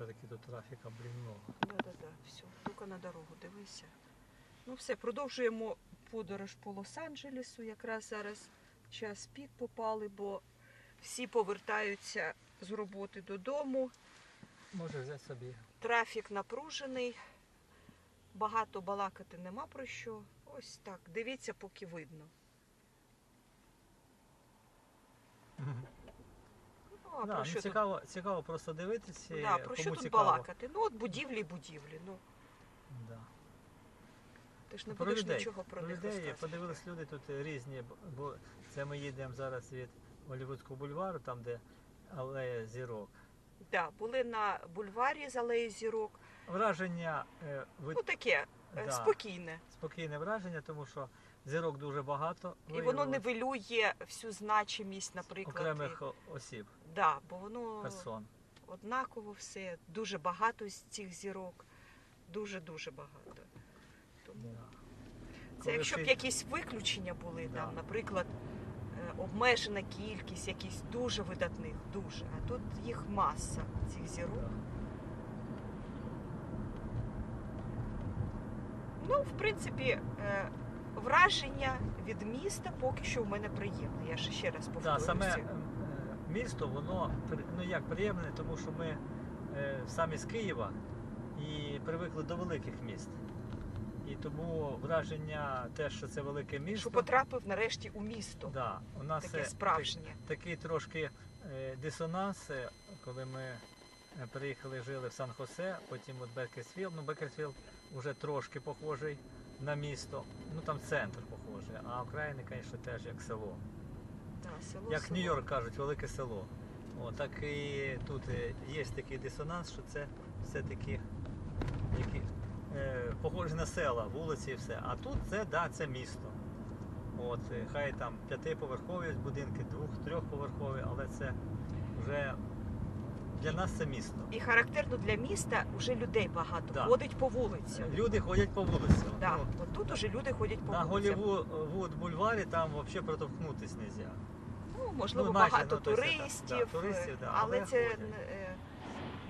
все-таки тут трафіка, блін, много. Да-да-да, все, тільки на дорогу дивися. Ну все, продовжуємо подорож по Лос-Анджелесу. Якраз зараз час пік попали, бо всі повертаються з роботи додому. Може взяти собі. Трафік напружений, багато балакати нема про що. Ось так. Дивіться, поки видно. Ну, а Да, про ну, що тут цікаво, цікаво просто дивитися. Да, про що тут цікаво. балакати? Ну от будівлі будівлі. Ну Да. ти ж не Про будеш людей. нічого про, Про них людей розказувати. подивились люди тут різні, бо це ми їдемо зараз від Голівудського бульвару, там де алея зірок. Да, були на бульварі з алеї зірок. Враження е, ви- Ну таке е, Да. спокійне. спокійне враження, тому що зірок дуже багато. І воно не вилює всю значимість, наприклад. окремих і- осіб, Да, бо воно персон. однаково все. Дуже багато з цих зірок. Дуже-дуже багато. Тому Да. це якщо б якісь виключення були, Да. там, наприклад, е, обмежена кількість якихось дуже видатних, дуже. А тут їх маса цих зірок. Да. Ну, в принципі, е, враження від міста поки що в мене приємне. Я ще раз Да, саме місто, воно ну як приємне, тому що ми е, самі з Києва і привикли до великих міст. І тому враження те, що це велике місто. Що потрапив нарешті у місто. да, у нас Таке справжнє. так- такий трошки е, дисонанс, е, коли ми е, приїхали, жили в Сан-Хосе, потім от Бекерсфілд. Ну, Бекерсфілд вже трошки похожий на місто. Ну там центр похожий, а окраїни, звісно, теж як село. Село, Як. Нью-Йорк кажуть, велике село. О, так і тут е, є такий дисонанс, що це все-таки які, е, похоже на села, вулиці і все. А тут це, да, це місто. От, е, хай там п'ятиповерхові будинки, двох, трьохповерхові, але це вже для нас це місто. І характерно для міста вже людей багато Да. ходить по вулицям. Люди ходять по вулиці. Да, Ну, от тут уже люди ходять по на вулицям. Голівуд бульварі там взагалі протовхнутися не можна. Ну, можливо, Ну, майже, багато ну, туристів, да, туристів, да, але але це не, е,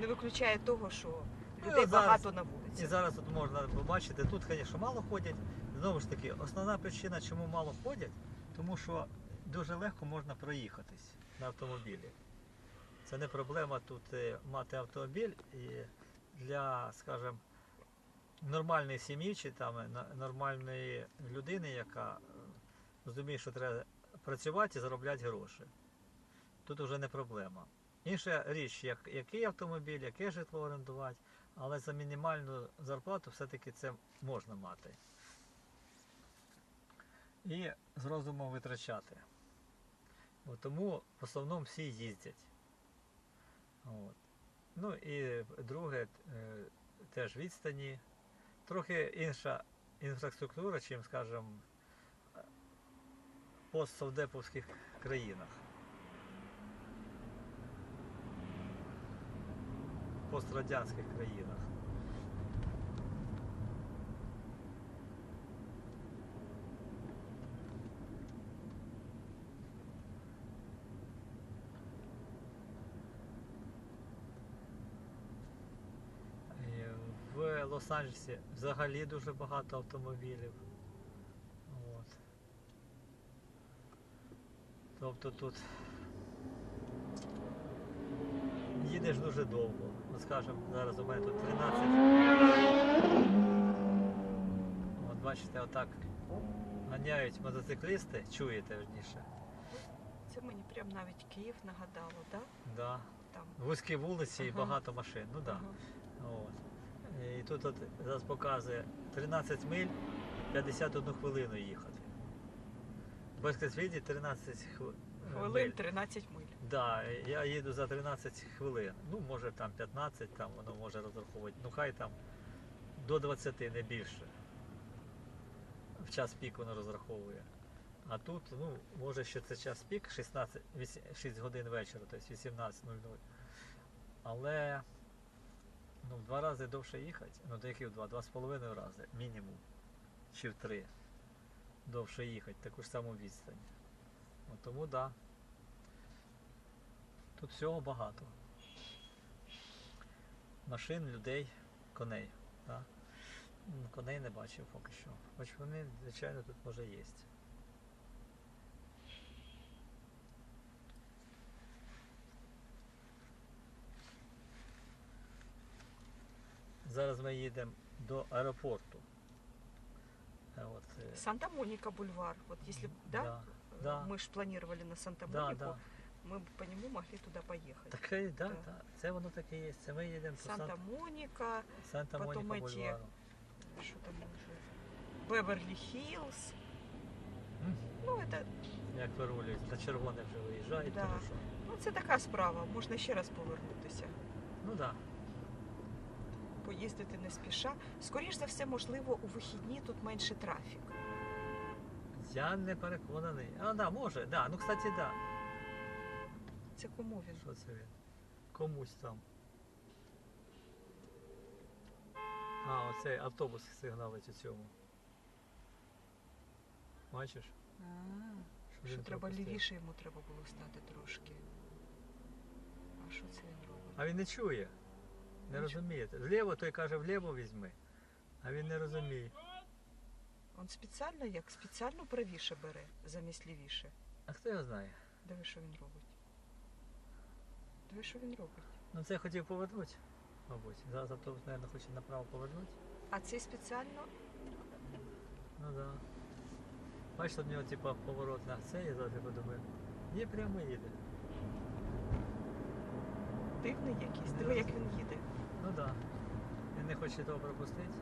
не виключає того, що Ну, людей зараз- багато на І зараз тут можна побачити, тут, звісно, мало ходять. Знову ж таки, основна причина, чому мало ходять, тому що дуже легко можна проїхатись на автомобілі. Це не проблема тут е, мати автомобіль і для, скажімо, нормальної сім'ї чи там е, нормальної людини, яка розуміє, що треба працювати і заробляти гроші. Тут вже не проблема. Інша річ, як, який автомобіль, яке житло орендувати, але за мінімальну зарплату все-таки це можна мати. І з розумом витрачати. От тому в основному всі їздять. От. Ну і друге, е, теж відстані. Трохи інша інфраструктура, чим, скажімо, постсовдеповських країнах. пострадянських країнах. В Лос-Анджелесі взагалі дуже багато автомобілів. От. Тобто тут їдеш дуже довго. Ну, скажімо, зараз у мене тут 13. От бачите, отак ганяють мотоциклісти, чуєте верніше. Це мені прям навіть Київ нагадало, да? Да. Там. Вузькі вулиці і багато машин. Ну да. Ага. От. І тут от зараз показує 13 миль 51 хвилину їхати. В Безкресвіді 13 хв- Хвилин 13 миль. Да, я їду за 13 хвилин. Ну, може там 15, там воно може розраховувати. Ну хай там до 20, не більше. В час пік воно розраховує. А тут, ну, може ще це час пік, 16, вісі- 6 годин вечора, тобто 18.00. Але ну, в два рази довше їхати. Ну, до яких два? Два з половиною рази, мінімум. Чи в три. Довше їхати, таку ж саму відстань. От тому так. Да. Тут всього багато. машин, людей, коней. Да? Коней не бачив поки що. Хоч вони, звичайно, тут може є. Зараз ми їдемо до аеропорту. Е, От, е, Санта-Моника бульвар. Вот если, б- да? Да, да. Мы же планировали на да, Санта-Монику, да. мы бы по нему могли туда поехать. Таке, да, Да. да. Це воно таке є. Це ми їдемо по Санта- Санта-Моника, Санта-Моніка потім эти- бульвару. что там уже? Беверли-Хиллз. М, Ну, это, Як вирулюють, на червоне вже виїжджають, Да. тому що. ну, це така справа. Можна ще раз повернутися. Ну так. Да. Поїздити не спіша. Скоріш за все, можливо, у вихідні тут менше трафік. Я не переконаний. А, да, може, да. Ну, кстати, да. Це кому він? Що це він? Комусь там. А, оцей автобус сигналить у цьому. Бачиш? Що він треба пропустив. лівіше йому треба було стати трошки. А що це він робить? А він не чує. Не чу- розуміє. Вліво той каже, вліво візьми. А він не розуміє. Він спеціально як спеціально правіше бере замість лівіше. А хто його знає? Диви, що він робить. Диви, що він робить. Ну це хотів повернути, мабуть. Зараз автобус, мабуть, хоче направо повернути. А цей спеціально Ну да. Бачиш, в нього типа поворот на це, я зараз подумаю. Ні, прямо їде. дивний якийсь. Диви, як він їде. Ну да. Він не хоче того пропустити.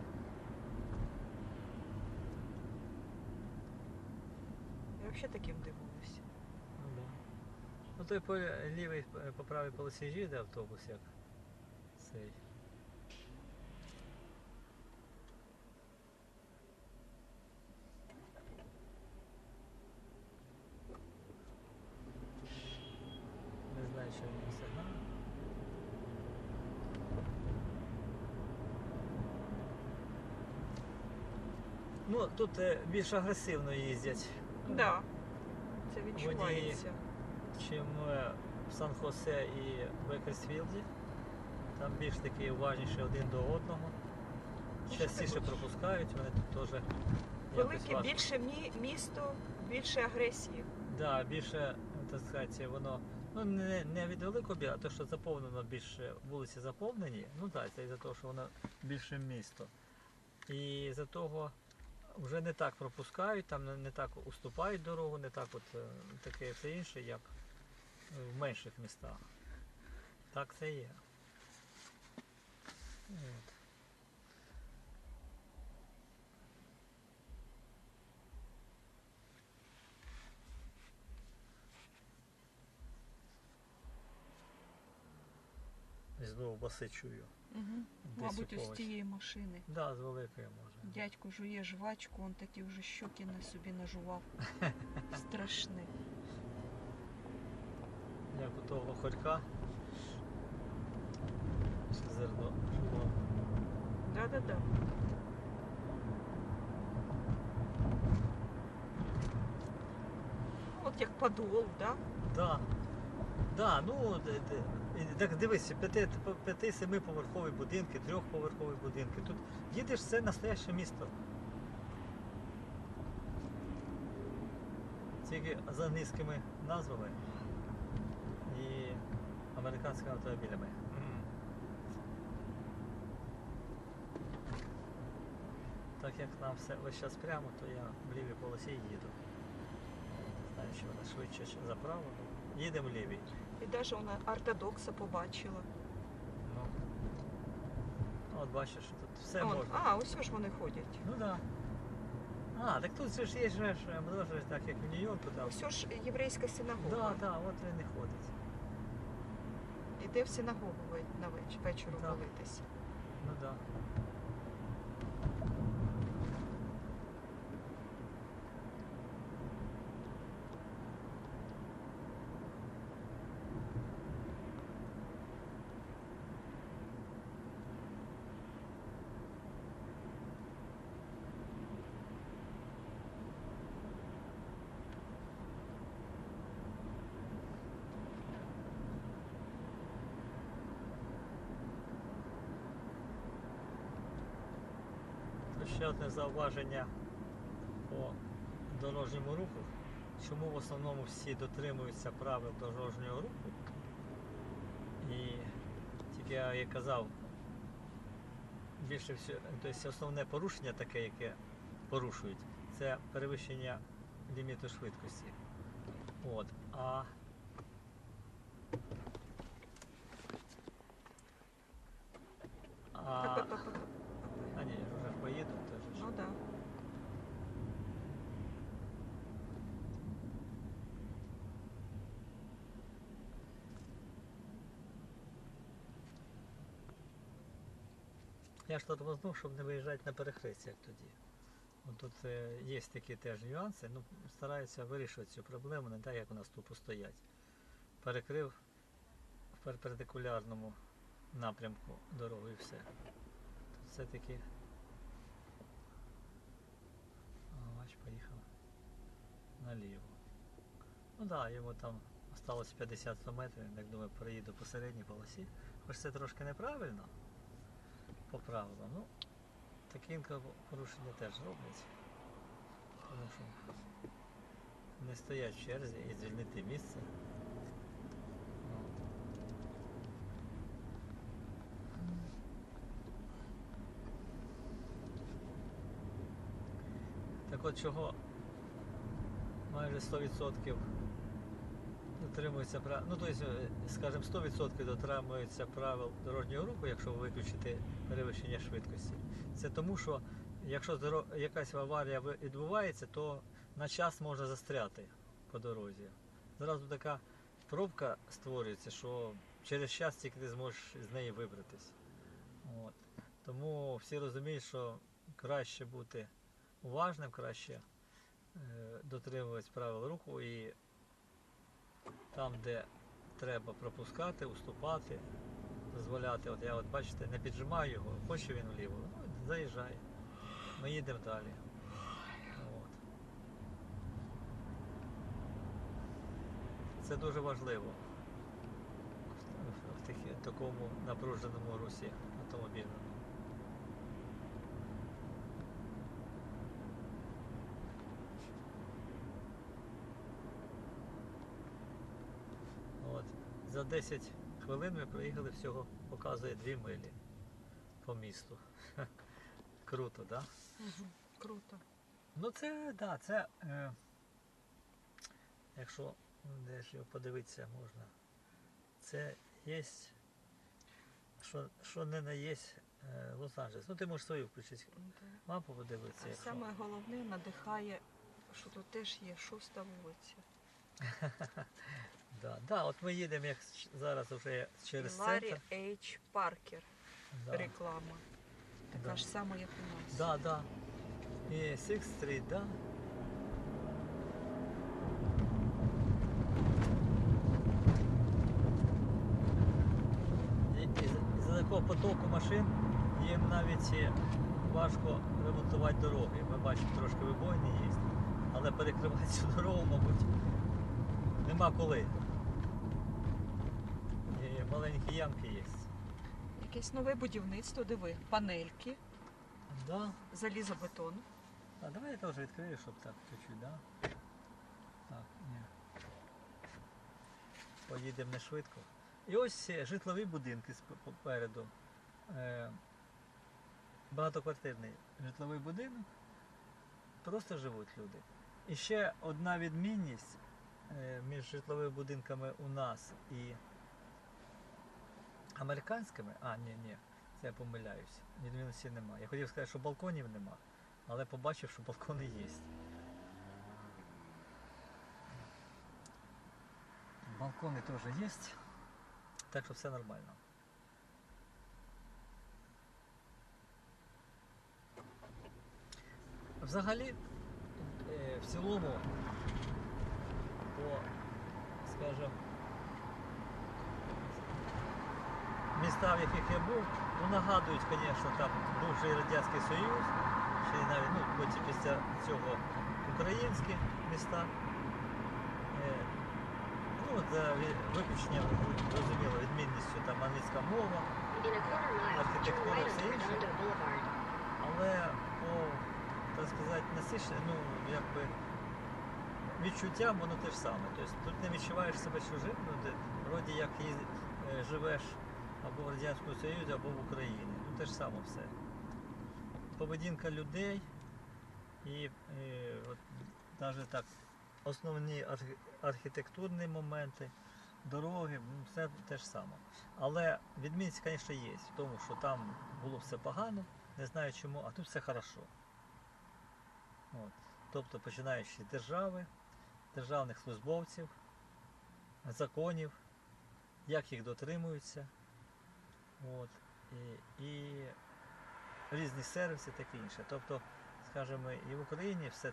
Взагалі таким дивуюся. Ну да. Ну той по лівій, е, по правій полосі їде автобус як цей. Не знаю, що він сигнал. Ну, тут е, більш агресивно їздять. Так. Да. Це відчувається. чим в Сан-Хосе і Бекерсфілді. Там більш такі уважніші один до одного. Ну, Частіше пропускають, вони тут теж Велике, більше мі- місто, більше агресії. Да, більше, так сказати, воно ну не, не від великого а те, що заповнено більше вулиці заповнені. Ну так, це із-за того, що воно більше місто. І за того вже не так пропускають, там не, так уступають дорогу, не так от е, таке все інше, як в менших містах. Так це є. От. Знову баси чую. Угу. Мабуть, ось тієї машини. Да, з великої може. Дядько жує жвачку, он такі вже щоки на собі нажував. Страшний. Як у того хорька. Ще зерно жував. Да-да-да. Ну, От як подол, да? Да. Да, ну так дивись, п'яти, п'яти семиповерхові будинки, трьохповерхові будинки. Тут їдеш, це настояще місто. Тільки з англійськими назвами і американськими автомобілями. Так як нам все весь час прямо, то я в лівій полосі їду. Знаю, що вона швидше ну, Їдемо в лівій. І навіть вона ортодокса побачила. Ну. От бачиш, що тут все Он- можна. А, ось ж вони ходять. Ну так. Да. А, так тут же ж є ж е, так як в Нью-Йорку там. Ось ж єврейська синагога. Да, да, от він і ходить. Іде в синагогу на вечір, вечором Так. молитися. Ну так. Да. Ще одне зауваження по дорожньому руху. Чому в основному всі дотримуються правил дорожнього руху? І тільки я і казав, більше всього, тобто основне порушення таке, яке порушують, це перевищення ліміту швидкості. От. А Па-па-па-па. а ні, вже ж поїду, теж. ж. Ну да. Я ж тормознув, щоб не виїжджати на перехрестя, як тоді. Тут е, є такі теж нюанси, ну, стараюся вирішувати цю проблему, не так, як у нас тупо стоять. Перекрив в перпендикулярному напрямку дорогу і все. Тут все-таки. Бач, поїхав наліво. Ну так, да, йому там осталось 50 метрів, як думаю, проїду по середній полосі. Хоч це трошки неправильно по правилам. Ну, такі порушення теж роблять. Тому що не стоять в черзі і звільнити місце. Так от чого майже 100% дотримуються прав... Ну, тобто, скажімо, 100% дотримуються правил дорожнього руху, якщо виключити перевищення швидкості. Це тому, що якщо якась аварія відбувається, то на час можна застряти по дорозі. Зразу така пробка створюється, що через час тільки ти зможеш з неї вибратись. От. Тому всі розуміють, що краще бути уважним, краще е, дотримуватись правил руху і там, де треба пропускати, уступати, дозволяти. От я от бачите, не піджимаю його, хоче він вліво, ну, заїжджає. Ми їдемо далі. От. Це дуже важливо в, в такі- такому напруженому русі автомобільному. За 10 хвилин ми проїхали всього, показує 2 милі по місту. Круто, так? Да? Угу. Круто. Ну це, да, це. Е, якщо десь його подивитися можна. Це є. Що, що не на є е, Лос-Анджелес. Ну ти можеш свою включити мапу подивитися. А Якщо... саме головне надихає, що тут теж є шоста вулиця. Да, да, от ми їдемо як зараз вже через Ларі центр. Ейч Паркер. Да. Реклама. Така Да. ж сама, як у нас. Да, да. І Sixth Street, да. І, і, з- і за такого потоку машин їм навіть важко ремонтувати дороги. Ми бачимо, трошки вибойні є, але перекривати цю дорогу, мабуть, нема коли. Маленькі ямки є. Якесь нове будівництво, диви, панельки, Да. залізобетон. А давай я теж відкрию, щоб так чуть-чуть, да? Так, ні. Поїдемо не швидко. І ось житлові будинки попереду. Е, багатоквартирний житловий будинок. Просто живуть люди. І ще одна відмінність е, між житловими будинками у нас і американськими. А, ні, ні, це я помиляюсь. Відмінності немає. Я хотів сказати, що балконів нема але побачив, що балкони є. Балкони теж є, так що все нормально. Взагалі, е, в цілому, по, скажімо, міста, в яких я був, ну, нагадують, звісно, там бувший Радянський Союз, ще й навіть ну, потім після цього українські міста. Е, ну, за виключенням, зрозуміло, відмінністю там англійська мова, Architectura right все інше. Але по частіше, ну, якби відчуттям воно те ж саме. Тобто тут не відчуваєш себе чужим, ну, вроді як і е, живеш або в Радянському Союзі, або в Україні. Ну те ж саме все. Поведінка людей і е, от, навіть так, основні архітектурні моменти, дороги, ну, все те ж саме. Але відмінність, звісно, є в тому, що там було все погано, не знаю чому, а тут все хорошо. От. Тобто починаючи держави, державних службовців, законів, як їх дотримуються. От. І, і різні сервіси таке інше. Тобто, скажімо, і в Україні все